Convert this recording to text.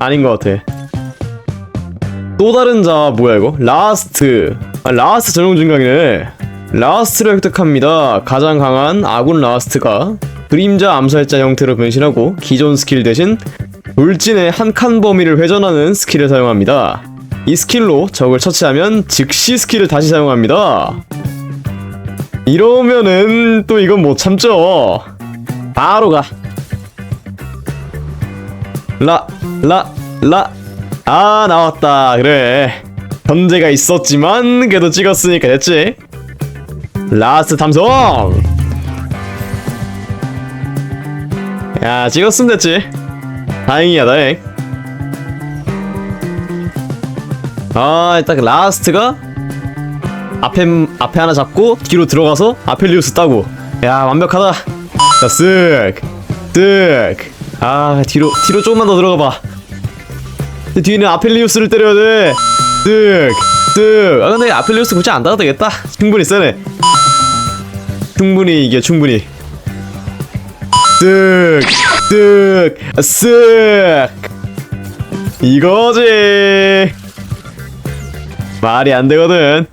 아닌 것 같아. 또 다른 자 뭐야 이거? 라스트. 아, 라스트 전용 증강이네. 라스트를 획득합니다. 가장 강한 아군 라스트가 그림자 암살자 형태로 변신하고 기존 스킬 대신 돌진의 한 칸 범위를 회전하는 스킬을 사용합니다. 이 스킬로 적을 처치하면 즉시 스킬을 다시 사용합니다. 이러면은 또 이건 못 참죠. 바로 가. 라, 라, 라. 아, 나왔다. 그래. 현재가 있었지만, 그래도 찍었으니까 됐지. 라스트 탐성! 야, 찍었으면 됐지. 다행이야, 다행. 아, 일단 그 라스트가 앞에, 앞에 하나 잡고, 뒤로 들어가서 아펠리우스 따고. 야, 완벽하다. 자, 쓱, 쓱. 아, 뒤로, 뒤로 조금만 더 들어가 봐. 근데 뒤에는 아펠리우스를 때려야 돼. 쓱, 쓱. 아, 근데 아펠리우스 굳이 안 따도 되겠다. 충분히 세네. 충분히 이게 충분히. 쓱, 쓱, 쓱. 이거지. 말이 안 되거든.